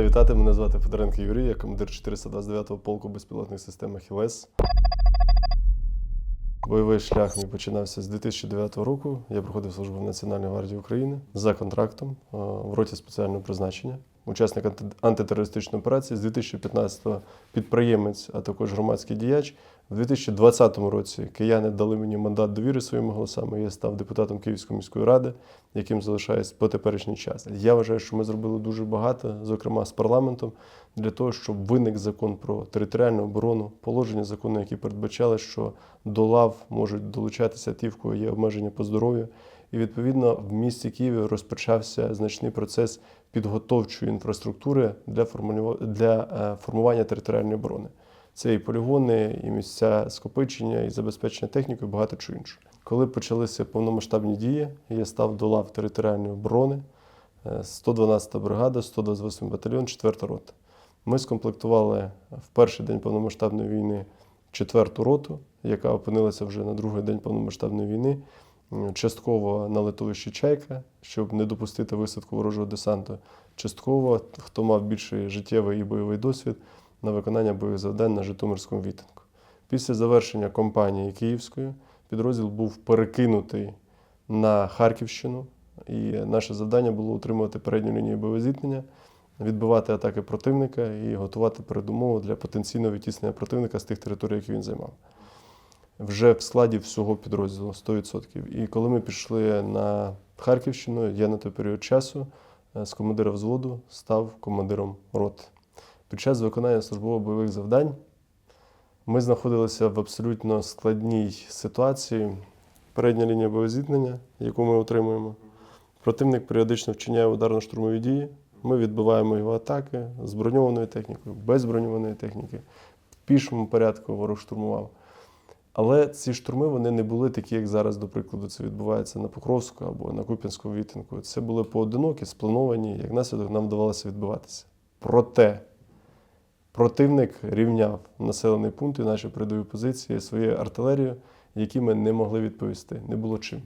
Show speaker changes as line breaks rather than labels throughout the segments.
Радий вітати. Мене звати Федоренко Юрій, я командир 429-го полку безпілотних систем Ахілес. Бойовий шлях мій починався з 2009 року. Я проходив службу в Національній гвардії України за контрактом е, в роті спеціального призначення. Учасник анти- антитерористичної операції з 2015-го підприємець, а також громадський діяч. В 2020 році кияни дали мені мандат довіри своїми голосами. Я став депутатом Київської міської ради, яким залишаюсь по теперішній час. Я вважаю, що ми зробили дуже багато, зокрема з парламентом, для того, щоб виник закон про територіальну оборону, положення закону, які передбачали, що до лав можуть долучатися ті, в кого є обмеження по здоров'ю. І відповідно в місті Києві розпочався значний процес підготовчої інфраструктури для для е, формування територіальної оборони. Це і полігони, і місця скопичення, і забезпечення технікою, багато чого іншого. Коли почалися повномасштабні дії, я став до лав територіальної оборони, е, 112 бригада, 128 батальйон, 4 рота. Ми скомплектували в перший день повномасштабної війни четверту роту, яка опинилася вже на другий день повномасштабної війни. Частково на литовищі Чайка, щоб не допустити висадку ворожого десанту. Частково, хто мав більший життєвий і бойовий досвід, на виконання бойових завдань на Житомирському вітинку. Після завершення кампанії Київської підрозділ був перекинутий на Харківщину, і наше завдання було утримувати передню лінію бойового зіткнення, відбивати атаки противника і готувати передумову для потенційного відтіснення противника з тих територій, які він займав. Вже в складі всього підрозділу 100%. І коли ми пішли на Харківщину, я на той період часу е, з командира взводу став командиром роти. Під час виконання службово-бойових завдань ми знаходилися в абсолютно складній ситуації. Передня лінія боєзіткнення, яку ми отримуємо. Противник періодично вчиняє ударно-штурмові дії. Ми відбиваємо його атаки з броньованою технікою, без броньованої техніки. В пішому порядку ворог штурмував. Але ці штурми вони не були такі, як зараз, до прикладу, це відбувається на Покровську або на Куп'янському вітинку. Це були поодинокі, сплановані, як наслідок нам вдавалося відбиватися. Проте противник рівняв населений пункт і наші передові позиції своєю артилерією, які ми не могли відповісти. Не було чим.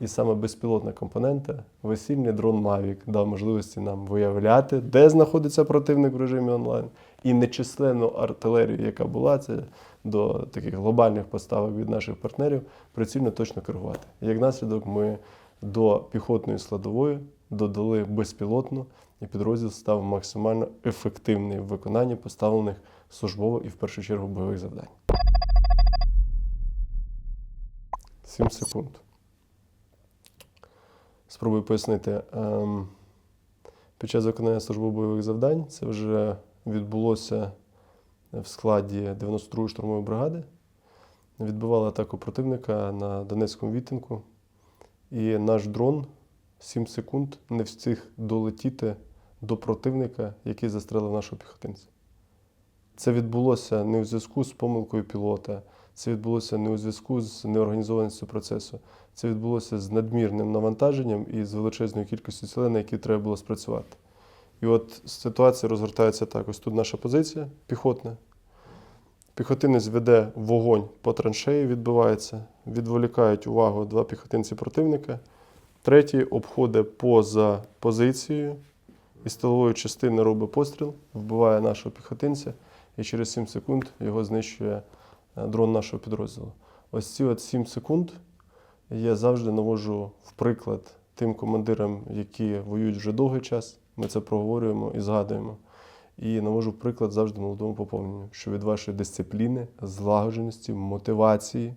І саме безпілотна компонента, весільний дрон Mavic дав можливості нам виявляти, де знаходиться противник в режимі онлайн, і нечисленну артилерію, яка була, це до таких глобальних поставок від наших партнерів, прицільно точно керувати. Як наслідок, ми до піхотної складової додали безпілотну, і підрозділ став максимально ефективний в виконанні поставлених службово і в першу чергу бойових завдань. 7 секунд. Спробую пояснити. Ем, Під час виконання службово-бойових завдань це вже відбулося в складі 92-ї штурмової бригади. Відбивали атаку противника на Донецькому відтинку. І наш дрон 7 секунд не встиг долетіти до противника, який застрелив нашого піхотинця. Це відбулося не у зв'язку з помилкою пілота, це відбулося не у зв'язку з неорганізованістю процесу. Це відбулося з надмірним навантаженням і з величезною кількістю цілей, на які треба було спрацювати. І от ситуація розгортається так: ось тут наша позиція піхотна. Піхотинець веде вогонь по траншеї, відбивається, відволікають увагу два піхотинці противника. Третій обходить поза позицією і з частини робить постріл, вбиває нашого піхотинця, і через 7 секунд його знищує е, дрон нашого підрозділу. Ось ці от 7 секунд я завжди наводжу в приклад тим командирам, які воюють вже довгий час. Ми це проговорюємо і згадуємо. І навожу приклад завжди молодому поповненню, що від вашої дисципліни, злагодженості, мотивації,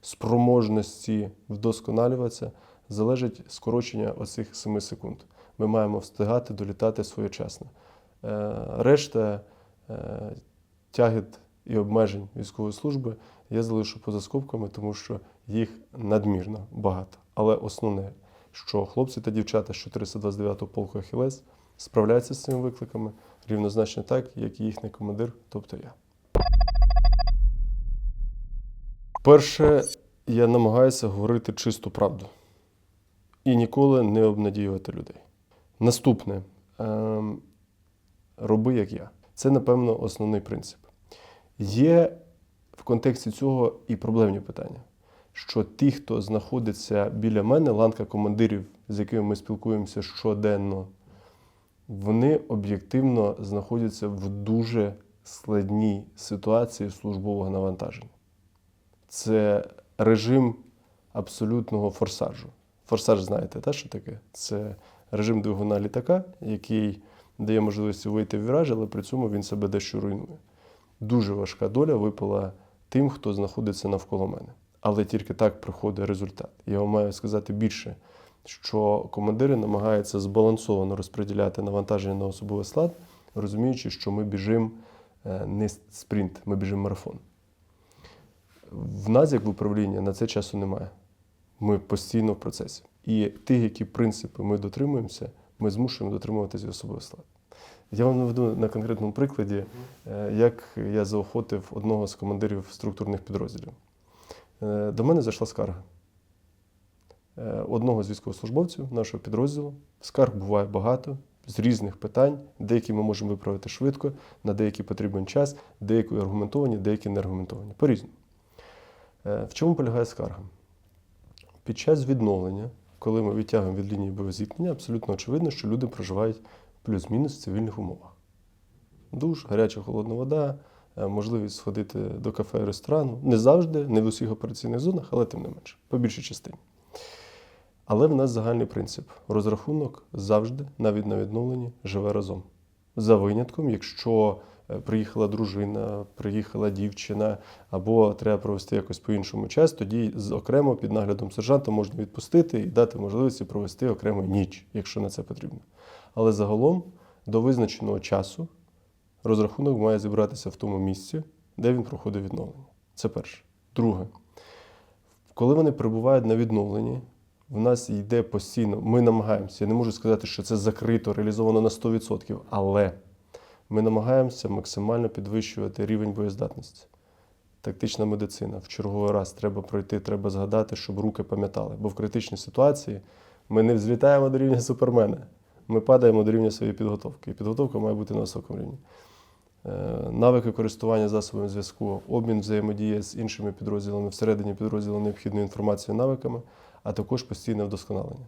спроможності вдосконалюватися залежить скорочення оцих 7 секунд. Ми маємо встигати долітати своєчасно. Е, Решта е, тягет і обмежень військової служби я залишу поза скобками, тому що їх надмірно багато. Але основне, що хлопці та дівчата з 429-го полку Ахілес справляються з цими викликами рівнозначно так, як і їхній командир, тобто я. Перше, я намагаюся говорити чисту правду і ніколи не обнадіювати людей. Наступне ем, роби як я. Це, напевно, основний принцип. Є в контексті цього і проблемні питання. Що ті, хто знаходиться біля мене, ланка командирів, з якими ми спілкуємося щоденно, вони об'єктивно знаходяться в дуже складній ситуації службового навантаження. Це режим абсолютного форсажу. Форсаж, знаєте, та, що таке? Це режим двигуна літака, який дає можливість вийти в віраж, але при цьому він себе дещо руйнує. Дуже важка доля випала тим, хто знаходиться навколо мене. Але тільки так приходить результат. Я вам маю сказати більше, що командири намагаються збалансовано розподіляти навантаження на особовий склад, розуміючи, що ми біжимо е, не спринт, ми біжимо марафон. В нас, як в управлінні, на це часу немає. Ми постійно в процесі. І тих, які принципи ми дотримуємося, ми змушуємо дотримуватися особовий склад. Я вам наведу на конкретному прикладі, е, як я заохотив одного з командирів структурних підрозділів. Е, До мене зайшла скарга одного з військовослужбовців нашого підрозділу. Скарг буває багато з різних питань. Деякі ми можемо виправити швидко, на деякі потрібен час, деякі аргументовані, деякі не аргументовані. По-різному. Е, В чому полягає скарга? Під час відновлення, коли ми відтягуємо від лінії бойового зіткнення, абсолютно очевидно, що люди проживають плюс-мінус в цивільних умовах. Душ, гаряча холодна вода, е, можливість сходити до кафе ресторану. Не завжди, не в усіх операційних зонах, але тим не менше, по більшій частині. Але в нас загальний принцип: розрахунок завжди, навіть на відновленні, живе разом. За винятком, якщо е, приїхала дружина, приїхала дівчина, або треба провести якось по-іншому час, тоді окремо під наглядом сержанта можна відпустити і дати можливість провести окрему ніч, якщо на це потрібно. Але загалом до визначеного часу розрахунок має зібратися в тому місці, де він проходить відновлення. Це перше. Друге, коли вони перебувають на відновленні, в нас йде постійно, ми намагаємося, я не можу сказати, що це закрито, реалізовано на 100%, але ми намагаємося максимально підвищувати рівень боєздатності. Тактична медицина. В черговий раз треба пройти, треба згадати, щоб руки пам'ятали. Бо в критичній ситуації ми не взлітаємо до рівня супермена. Ми падаємо до рівня своєї підготовки. І підготовка має бути на високому рівні. Е, Навики користування засобами зв'язку, обмін взаємодії з іншими підрозділами, всередині підрозділу необхідною інформацією, навиками, а також постійне вдосконалення.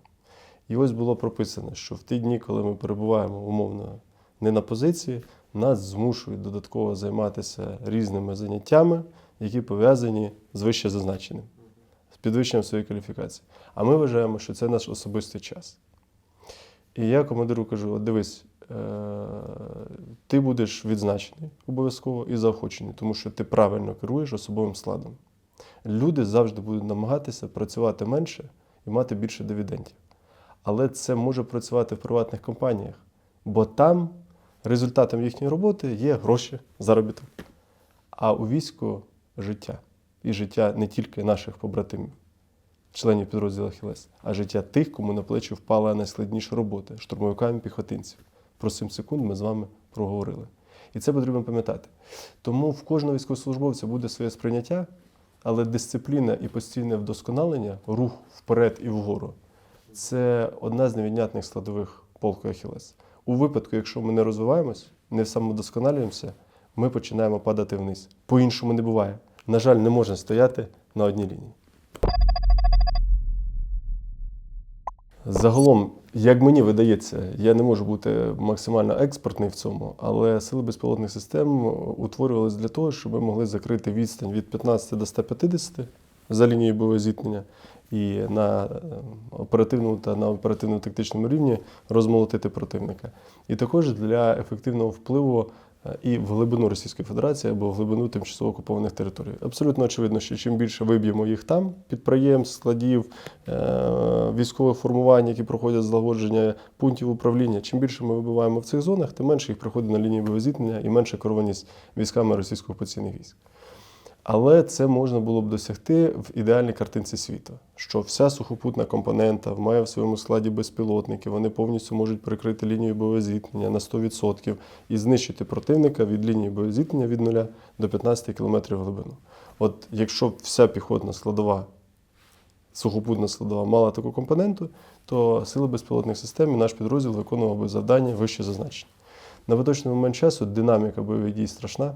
І ось було прописано, що в ті дні, коли ми перебуваємо умовно не на позиції, нас змушують додатково займатися різними заняттями, які пов'язані з вище зазначеним, з підвищенням своєї кваліфікації. А ми вважаємо, що це наш особистий час. І я командиру кажу: от дивись, е, ти будеш відзначений обов'язково і заохочений, тому що ти правильно керуєш особовим складом. Люди завжди будуть намагатися працювати менше і мати більше дивідендів. Але це може працювати в приватних компаніях, бо там результатом їхньої роботи є гроші, заробіток. А у війську життя. І життя не тільки наших побратимів, членів підрозділу Хілес, а життя тих, кому на плечі впала найскладніша робота штурмовиками піхотинців. Про 7 секунд ми з вами проговорили. І це потрібно пам'ятати. Тому в кожного військовослужбовця буде своє сприйняття, але дисципліна і постійне вдосконалення, рух вперед і вгору це одна з невіднятних складових полку Ахілес. У випадку, якщо ми не розвиваємось, не самовдосконалюємося, ми починаємо падати вниз. По-іншому не буває. На жаль, не можна стояти на одній лінії. Загалом, як мені видається, я не можу бути максимально експертний в цьому, але сили безпілотних систем утворювалися для того, щоб ми могли закрити відстань від 15 до 150 за лінією бойового зіткнення і на е, оперативному та на оперативно-тактичному рівні розмолотити противника. І також для ефективного впливу е, і в глибину Російської Федерації або в глибину тимчасово окупованих територій. Абсолютно очевидно, що чим більше виб'ємо їх там, підприємств, складів, е, військових формувань, які проходять злагодження пунктів управління, чим більше ми вибиваємо в цих зонах, тим менше їх приходить на лінії бойового і менше керованість військами російсько-окупаційних військ. Але це можна було б досягти в ідеальній картинці світу, що вся сухопутна компонента має в своєму складі безпілотники, вони повністю можуть прикрити лінію бойового зіткнення на 100% і знищити противника від лінії бойового зіткнення від 0 до 15 км глибину. От якщо б вся піхотна складова, сухопутна складова мала таку компоненту, то сили безпілотних систем і наш підрозділ виконував би завдання вище зазначені. На поточний момент часу динаміка бойових дій страшна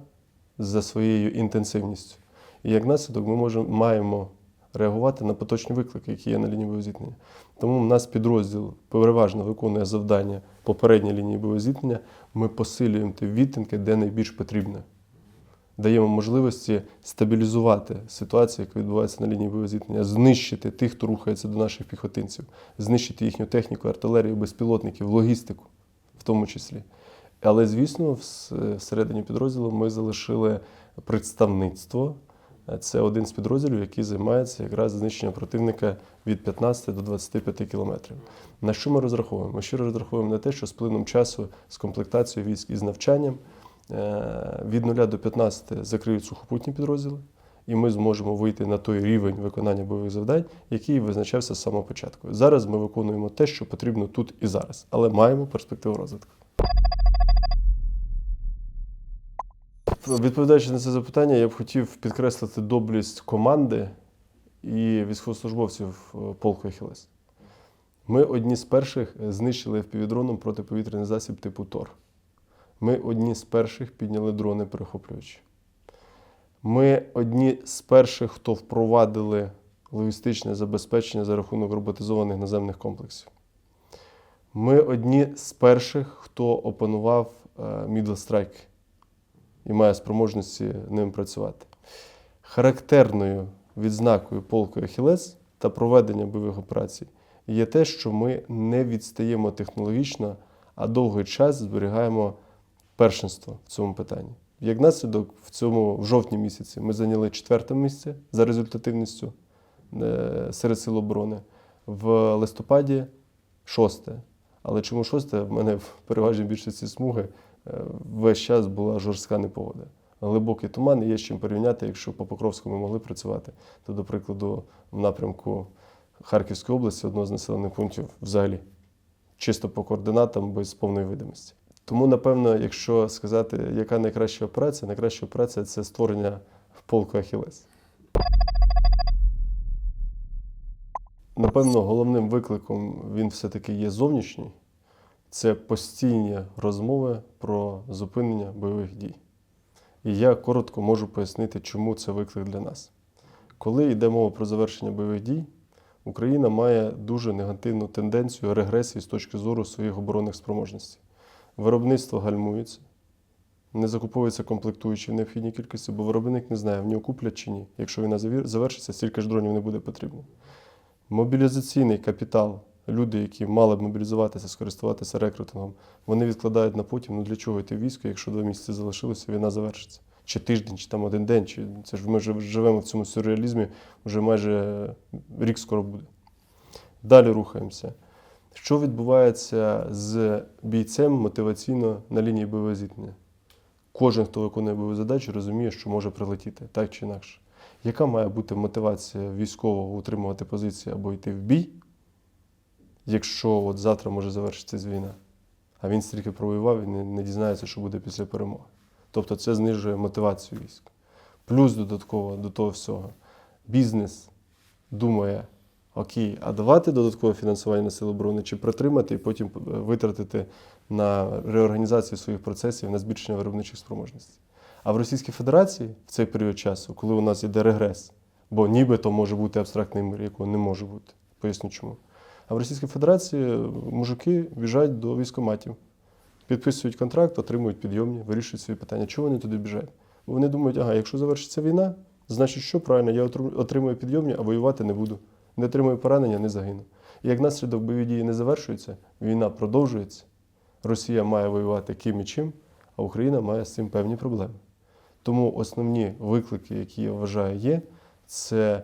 за своєю інтенсивністю. І як наслідок ми можемо, маємо реагувати на поточні виклики, які є на лінії бойового зіткнення. Тому в нас підрозділ переважно виконує завдання попередньої лінії бойового зіткнення. Ми посилюємо ті відтинки, де найбільш потрібно. Даємо можливості стабілізувати ситуацію, яка відбувається на лінії бойового зіткнення, знищити тих, хто рухається до наших піхотинців, знищити їхню техніку, артилерію, безпілотників, логістику, в тому числі. Але, звісно, вс- всередині підрозділу ми залишили представництво. Це один з підрозділів, який займається якраз знищенням противника від 15 до 25 кілометрів. На що ми розраховуємо? Ми щиро розраховуємо на те, що з плином часу, з комплектацією військ і з навчанням е, від 0 до 15 закриють сухопутні підрозділи, і ми зможемо вийти на той рівень виконання бойових завдань, який визначався з самого початку. Зараз ми виконуємо те, що потрібно тут і зараз, але маємо перспективу розвитку. Відповідаючи на це запитання, я б хотів підкреслити доблість команди і військовослужбовців е, полку Ахілес. Ми одні з перших знищили впівдроном протиповітряний засіб типу ТОР. Ми одні з перших підняли дрони перехоплюючі. Ми одні з перших, хто впровадили логістичне забезпечення за рахунок роботизованих наземних комплексів. Ми одні з перших, хто опанував е, middle strike і має спроможності ним працювати. Характерною відзнакою полку Ахілес та проведення бойових операцій є те, що ми не відстаємо технологічно, а довгий час зберігаємо першинство в цьому питанні. Як наслідок, в цьому в жовтні місяці ми зайняли четверте місце за результативністю е, серед сил оборони. В листопаді шосте. Але чому шосте? В мене в переважній більшості смуги весь час була жорстка непогода. Глибокий туман, і є з чим порівняти, якщо по Покровську ми могли працювати, то, до прикладу, в напрямку Харківської області, одного з населених пунктів, взагалі чисто по координатам без повної видимості. Тому, напевно, якщо сказати, яка найкраща операція, найкраща операція це створення полку Ахілес. Напевно, головним викликом він все-таки є зовнішній. Це постійні розмови про зупинення бойових дій. І я коротко можу пояснити, чому це виклик для нас. Коли йде мова про завершення бойових дій, Україна має дуже негативну тенденцію регресії з точки зору своїх оборонних спроможностей. Виробництво гальмується, не закуповується комплектуючі в необхідній кількості, бо виробник не знає, в нього куплять чи ні. Якщо війна завершиться, стільки ж дронів не буде потрібно. Мобілізаційний капітал, люди, які мали б мобілізуватися, скористуватися рекрутингом, вони відкладають на потім. Ну для чого йти в військо, якщо два місяці залишилося, війна завершиться. Чи тиждень, чи там один день, чи це ж ми живемо в цьому сюрреалізмі, вже майже рік скоро буде. Далі рухаємося. Що відбувається з бійцем мотиваційно на лінії бойового зіткнення? Кожен, хто виконує бойову задачу, розуміє, що може прилетіти так чи інакше. Яка має бути мотивація військового утримувати позиції або йти в бій, якщо от завтра може завершитися війна, а він стільки провоював і не, не дізнається, що буде після перемоги. Тобто це знижує мотивацію військ. Плюс додатково до того всього, бізнес думає, окей, а давати додаткове фінансування на сили оборони чи протримати і потім е, витратити на реорганізацію своїх процесів, на збільшення виробничих спроможностей. А в Російській Федерації в цей період часу, коли у нас іде регрес, бо нібито може бути абстрактний мир, якого не може бути. Поясню чому. А в Російській Федерації мужики біжать до військоматів, підписують контракт, отримують підйомні, вирішують свої питання. Чого вони туди біжать? Бо вони думають, ага, якщо завершиться війна, значить, що правильно, я отримую підйомні, а воювати не буду. Не отримую поранення, не загину. І як наслідок бойові дії не завершуються, війна продовжується. Росія має воювати ким і чим, а Україна має з цим певні проблеми. Тому основні виклики, які я вважаю, є, це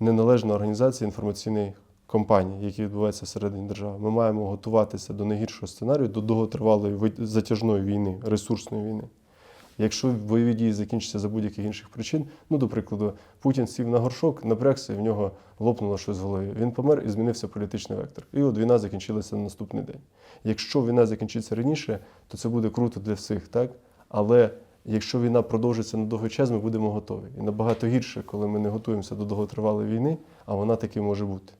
неналежна організація інформаційної кампанії, які відбуваються всередині держави. Ми маємо готуватися до найгіршого сценарію, до довготривалої затяжної війни, ресурсної війни. Якщо бойові дії закінчаться за будь-яких інших причин, ну, до прикладу, Путін сів на горшок, напрягся, і в нього лопнуло щось в голові. Він помер і змінився політичний вектор. І от війна закінчилася на наступний день. Якщо війна закінчиться раніше, то це буде круто для всіх, так? Але якщо війна продовжиться на довгий час, ми будемо готові. І набагато гірше, коли ми не готуємося до довготривалої війни, а вона таки може бути.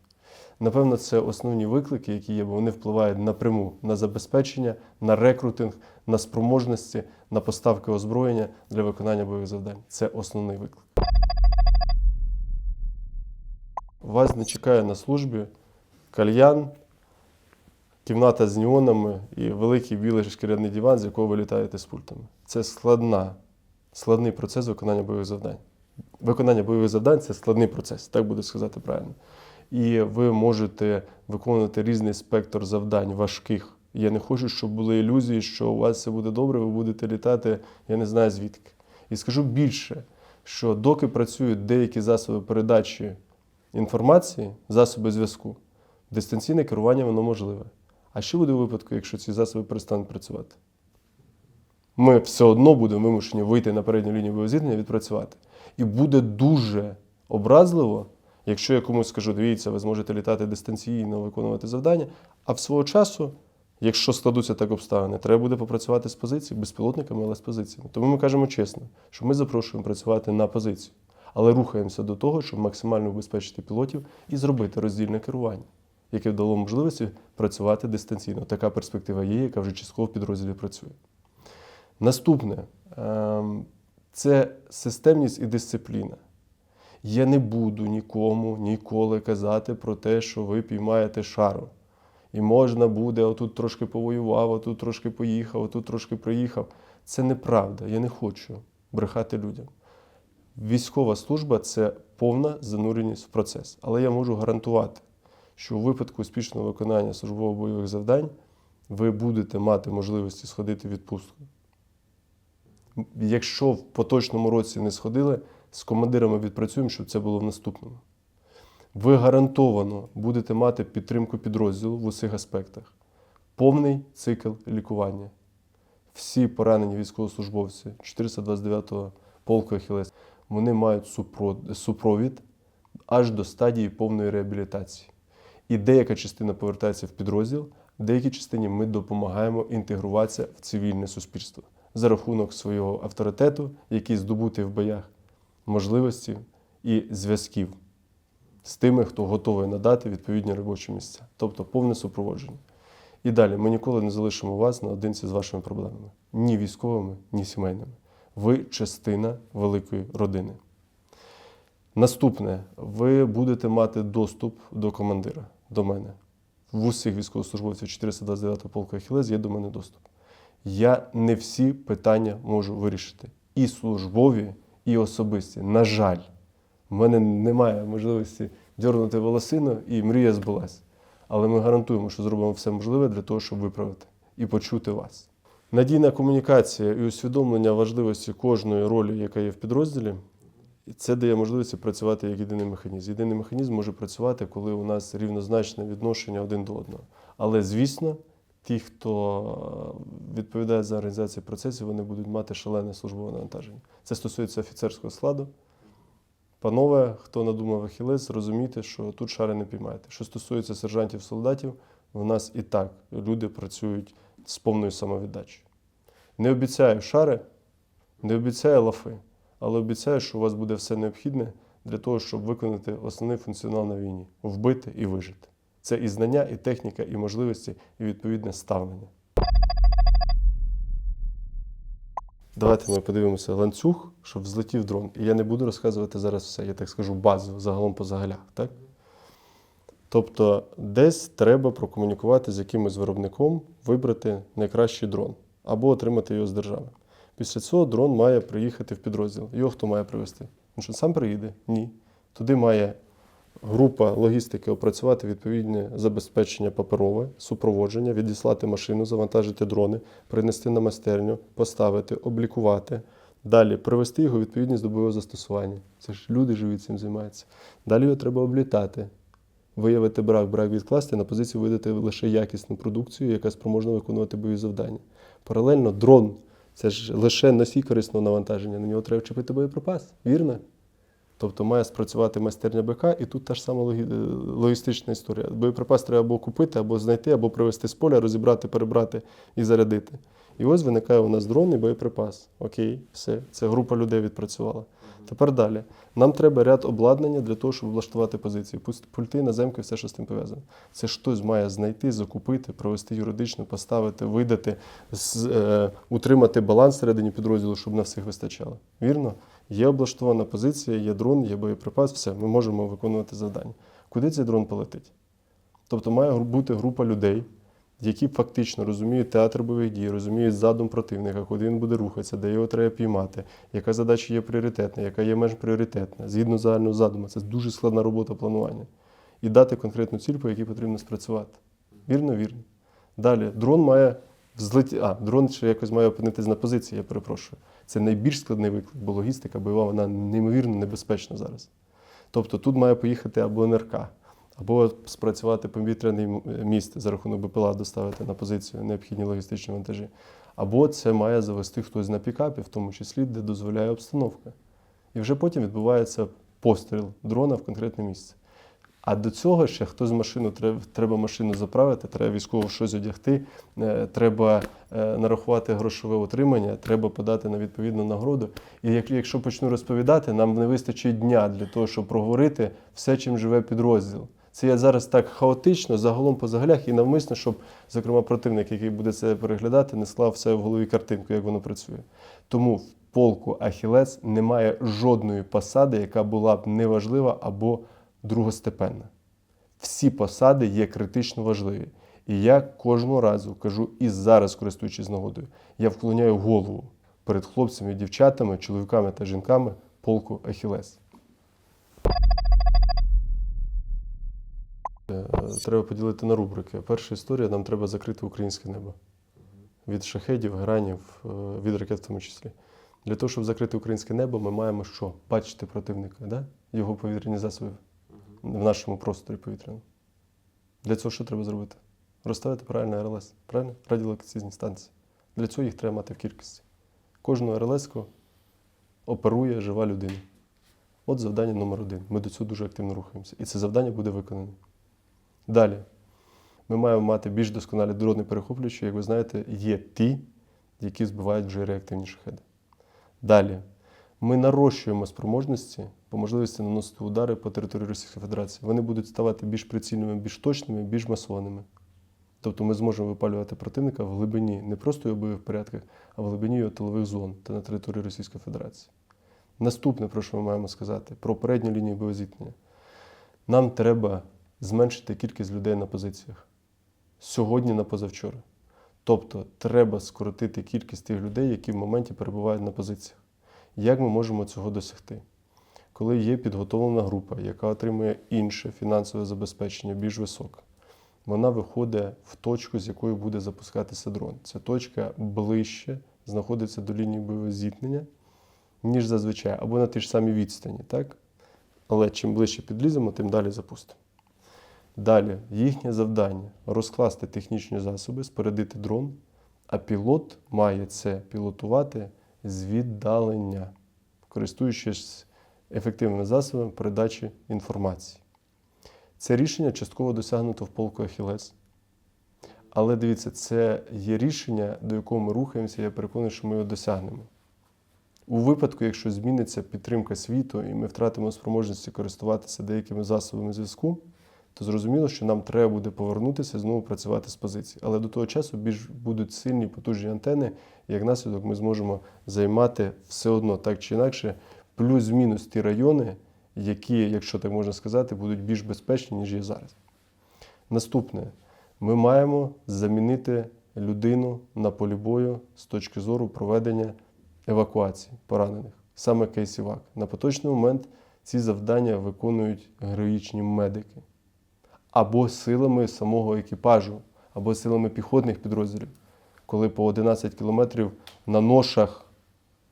Напевно, це основні виклики, які є, бо вони впливають напряму на забезпечення, на рекрутинг, на спроможності, на поставки озброєння для виконання бойових завдань. Це основний виклик. Вас не чекає на службі кальян, кімната з неонами і великий білий шкіряний диван, з якого ви літаєте з пультами. Це складна, складний процес виконання бойових завдань. Виконання бойових завдань це складний процес, так буде сказати правильно. І ви можете виконувати різний спектр завдань важких. Я не хочу, щоб були ілюзії, що у вас все буде добре, ви будете літати, я не знаю звідки. І скажу більше, що доки працюють деякі засоби передачі інформації, засоби зв'язку, дистанційне керування воно можливе. А що буде у випадку, якщо ці засоби перестануть працювати? Ми все одно будемо вимушені вийти на передню лінію зіткнення і відпрацювати. І буде дуже образливо, якщо я комусь скажу, дивіться, ви зможете літати дистанційно, виконувати завдання, а в свого часу, якщо складуться так обставини, треба буде попрацювати з позиції, безпілотниками, але з позиціями. Тому ми кажемо чесно, що ми запрошуємо працювати на позицію, але рухаємося до того, щоб максимально убезпечити пілотів і зробити роздільне керування, яке дало можливості працювати дистанційно. Така перспектива є, яка вже частково в підрозділі працює. Наступне ем, це системність і дисципліна. Я не буду нікому ніколи казати про те, що ви піймаєте шару. І можна буде, отут трошки повоював, отут трошки поїхав, отут трошки приїхав. Це неправда. Я не хочу брехати людям. Військова служба це повна зануреність в процес. Але я можу гарантувати, що у випадку успішного виконання службово-бойових завдань ви будете мати можливості сходити в відпустку. Якщо в поточному році не сходили, з командирами відпрацюємо, щоб це було в наступному. Ви гарантовано будете мати підтримку підрозділу в усіх аспектах. Повний цикл лікування. Всі поранені військовослужбовці 429-го полку Ахілес, вони мають супровід аж до стадії повної реабілітації. І деяка частина повертається в підрозділ, в деякій частині ми допомагаємо інтегруватися в цивільне суспільство за рахунок свого авторитету, який здобутий в боях, можливостей і зв'язків з тими, хто готовий надати відповідні робочі місця, тобто повне супроводження. І далі ми ніколи не залишимо вас наодинці з вашими проблемами, ні військовими, ні сімейними. Ви частина великої родини. Наступне, ви будете мати доступ до командира, до мене. В усіх військовослужбовців 429 полку Ахілес є до мене доступ. Я не всі питання можу вирішити. І службові, і особисті. На жаль, в мене немає можливості дьорнути волосину і мрія збулась. Але ми гарантуємо, що зробимо все можливе для того, щоб виправити і почути вас. Надійна комунікація і усвідомлення важливості кожної ролі, яка є в підрозділі, це дає можливість працювати як єдиний механізм. Єдиний механізм може працювати, коли у нас рівнозначне відношення один до одного. Але, звісно, ті, хто е, відповідає за організацію процесів, вони будуть мати шалене службове навантаження. Це стосується офіцерського складу. Панове, хто надумав Ахілес, розумійте, що тут шари не піймаєте. Що стосується сержантів солдатів, в нас і так люди працюють з повною самовіддачею. Не обіцяю шари, не обіцяю лафи, але обіцяю, що у вас буде все необхідне для того, щоб виконати основний функціонал на війні вбити і вижити. Це і знання, і техніка, і можливості, і відповідне ставлення. Давайте ми подивимося ланцюг, щоб взлетів дрон. І я не буду розказувати зараз все, я так скажу базу загалом по загалях. Так? Тобто, десь треба прокомунікувати з якимось виробником, вибрати найкращий дрон або отримати його з держави. Після цього дрон має приїхати в підрозділ. Його хто має привезти? Він що сам приїде? Ні. Туди має група логістики опрацювати відповідне забезпечення паперове, супроводження, відіслати машину, завантажити дрони, принести на майстерню, поставити, облікувати. Далі привести його відповідність до бойового застосування. Це ж люди живі цим займаються. Далі його треба облітати, виявити брак, брак відкласти, на позицію видати лише якісну продукцію, яка спроможна виконувати бойові завдання. Паралельно дрон це ж лише носій корисного навантаження. На нього треба вчепити боєприпас. Вірно? Тобто має спрацювати майстерня БК, і тут та ж сама е, логістична історія. Боєприпас треба або купити, або знайти, або привезти з поля, розібрати, перебрати і зарядити. І ось виникає у нас дрон і боєприпас. Окей, все, це група людей відпрацювала. Тепер далі. Нам треба ряд обладнання для того, щоб влаштувати позиції. Пульти, наземки, все, що з тим пов'язано. Це хтось має знайти, закупити, провести юридично, поставити, видати, з, е, утримати баланс всередині підрозділу, щоб на всіх вистачало. Вірно? Є облаштована позиція, є дрон, є боєприпас, все, ми можемо виконувати завдання. Куди цей дрон полетить? Тобто має бути група людей, які фактично розуміють театр бойових дій, розуміють задум противника, куди він буде рухатися, де його треба піймати, яка задача є пріоритетна, яка є менш пріоритетна, згідно загального задуму. Це дуже складна робота планування. І дати конкретну ціль, по якій потрібно спрацювати. Вірно, вірно. Далі, дрон має взлеті... А, дрон ще якось має опинитись на позиції, я перепрошую. Це найбільш складний виклик, бо логістика бойова вона неймовірно небезпечна зараз. Тобто тут має поїхати або НРК, або спрацювати повітряний міст за рахунок БПЛА доставити на позицію необхідні логістичні вантажі. Або це має завести хтось на пікапі, в тому числі, де дозволяє обстановка. І вже потім відбувається постріл дрона в конкретне місце. А до цього ще хтось машину треба, машину заправити, треба військово щось одягти, е, треба е, нарахувати грошове утримання, треба подати на відповідну нагороду. І як, якщо почну розповідати, нам не вистачить дня для того, щоб проговорити все, чим живе підрозділ. Це я зараз так хаотично, загалом по загалях і навмисно, щоб, зокрема, противник, який буде це переглядати, не склав все в голові картинку, як воно працює. Тому в полку Ахілець немає жодної посади, яка була б неважлива або другостепенна. Всі посади є критично важливі. І я кожного разу кажу, і зараз, користуючись нагодою, я вклоняю голову перед хлопцями, дівчатами, чоловіками та жінками полку Ахілес. Е, Треба поділити на рубрики. Перша історія нам треба закрити українське небо від шахедів, гранів, е, від ракет в тому числі. Для того, щоб закрити українське небо, ми маємо що? Бачити противника, да? його повітряні засоби в нашому просторі повітряному. Для цього що треба зробити? Розставити правильно РЛС, правильно? Радіолокаційні станції. Для цього їх треба мати в кількості. Кожну РЛС оперує жива людина. От завдання номер один. Ми до цього дуже активно рухаємося. І це завдання буде виконане. Далі. Ми маємо мати більш досконалі дрони перехоплюючі, як ви знаєте, є ті, які збивають вже реактивні шахеди. Далі. Ми нарощуємо спроможності по можливості наносити удари по території Російської Федерації. Вони будуть ставати більш прицільними, більш точними, більш масованими. Тобто ми зможемо випалювати противника в глибині не просто його бойових порядках, а в глибині його тилових зон та на території Російської Федерації. Наступне, про що ми маємо сказати, про передню лінію боєзіткнення. Нам треба зменшити кількість людей на позиціях сьогодні на позавчора. Тобто треба скоротити кількість тих людей, які в моменті перебувають на позиціях. Як ми можемо цього досягти? Коли є підготовлена група, яка отримує інше фінансове забезпечення, більш високе, вона виходить в точку, з якої буде запускатися дрон. Ця точка ближче знаходиться до лінії бойового зіткнення, ніж зазвичай, або на тій ж самій відстані. Так? Але чим ближче підліземо, тим далі запустимо. Далі, їхнє завдання розкласти технічні засоби, спорядити дрон, а пілот має це пілотувати з віддалення, користуючись ефективними засобами передачі інформації. Це рішення частково досягнуто в полку Ахілес. Але дивіться, це є рішення, до якого ми рухаємося, я переконаний, що ми його досягнемо. У випадку, якщо зміниться підтримка світу і ми втратимо спроможності користуватися деякими засобами зв'язку, то зрозуміло, що нам треба буде повернутися і знову працювати з позицій. Але до того часу більш будуть сильні потужні антени, і як наслідок ми зможемо займати все одно так чи інакше, плюс-мінус ті райони, які, якщо так можна сказати, будуть більш безпечні, ніж є зараз. Наступне, ми маємо замінити людину на полі бою з точки зору проведення евакуації поранених, саме кейсівак. На поточний момент ці завдання виконують героїчні медики або силами самого екіпажу, або силами піхотних підрозділів, коли по 11 кілометрів на ношах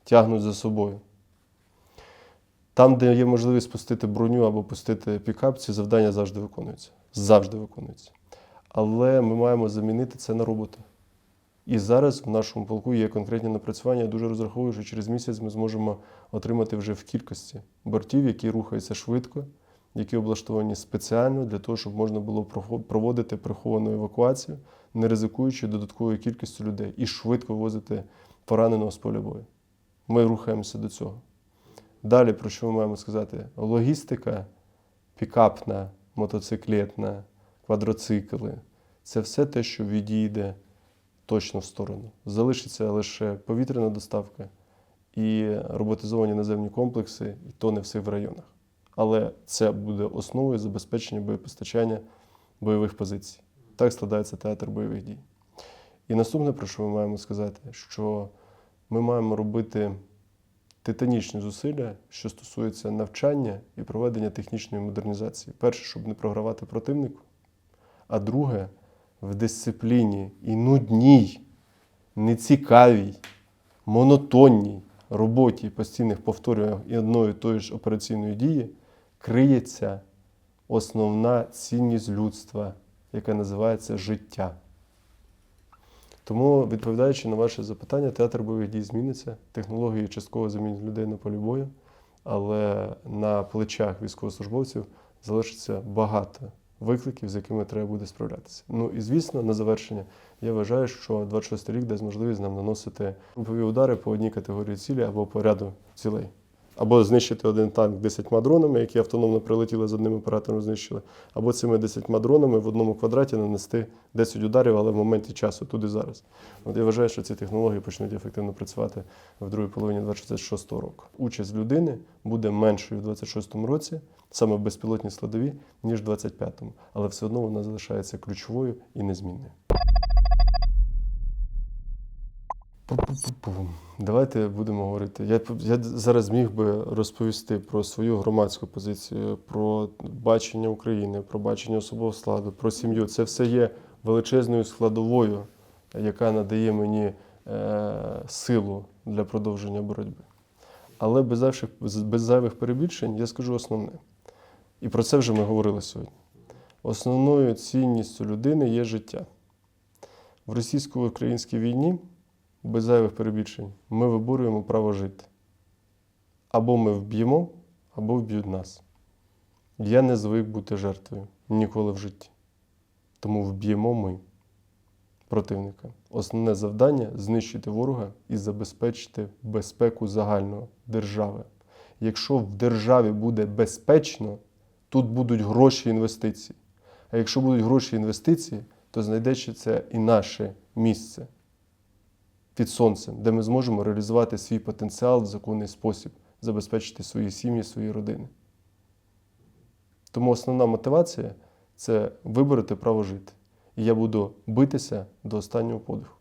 тягнуть за собою. Там, де є можливість спустити броню або пустити пікап, ці завдання завжди виконуються. Завжди виконуються. Але ми маємо замінити це на робота. І зараз в нашому полку є конкретні напрацювання. Я дуже розраховую, що через місяць ми зможемо отримати вже в кількості бортів, які рухаються швидко, які облаштовані спеціально для того, щоб можна було проводити приховану евакуацію, не ризикуючи додатковою кількістю людей і швидко вивозити пораненого з поля бою. Ми рухаємося до цього. Далі, про що ми маємо сказати? Логістика пікапна, мотоциклетна, квадроцикли це все те, що відійде точно в сторону. Залишиться лише повітряна доставка і роботизовані наземні комплекси, і то не в районах. Але це буде основою забезпечення боєпостачання бойових позицій. Так складається театр бойових дій. І наступне, про що ми маємо сказати, що ми маємо робити титанічні зусилля, що стосуються навчання і проведення технічної модернізації. Перше, щоб не програвати противнику, а друге, в дисципліні і нудній, нецікавій, монотонній роботі постійних повторювань і одної тої ж операційної дії криється основна цінність людства, яка називається життя. Тому, відповідаючи на ваше запитання, театр бойових дій зміниться, технології частково замінять людей на полі бою, але на плечах військовослужбовців залишиться багато викликів, з якими треба буде справлятися. Ну і звісно, на завершення, я вважаю, що 26 рік дасть можливість нам наносити групові удари по одній категорії цілі або по ряду цілей. Або знищити один танк 10 дронами, які автономно прилетіли з одним оператором, знищили, або цими 10 дронами в одному квадраті нанести 10 ударів, але в моменті часу, тут і зараз. От я вважаю, що ці технології почнуть ефективно працювати в другій половині 26 року. Участь людини буде меншою в 26 році, саме в безпілотній складові, ніж в 25-му. Але все одно вона залишається ключовою і незмінною. Давайте будемо говорити. Я, я зараз міг би розповісти про свою громадську позицію, про бачення України, про бачення особового складу, про сім'ю. Це все є величезною складовою, яка надає мені е, силу для продовження боротьби. Але без зайвих, без зайвих перебільшень я скажу основне. І про це вже ми говорили сьогодні. Основною цінністю людини є життя. В російсько-українській війні без зайвих перебільшень, ми виборюємо право жити. Або ми вб'ємо, або вб'ють нас. Я не звик бути жертвою ніколи в житті. Тому вб'ємо ми противника. Основне завдання знищити ворога і забезпечити безпеку загального держави. Якщо в державі буде безпечно, тут будуть гроші інвестицій. А якщо будуть гроші інвестиції, то знайдеться і наше місце під сонцем, де ми зможемо реалізувати свій потенціал в законний спосіб, забезпечити свої сім'ї, свої родини. Тому основна мотивація це вибороти право жити. І я буду битися до останнього подиху.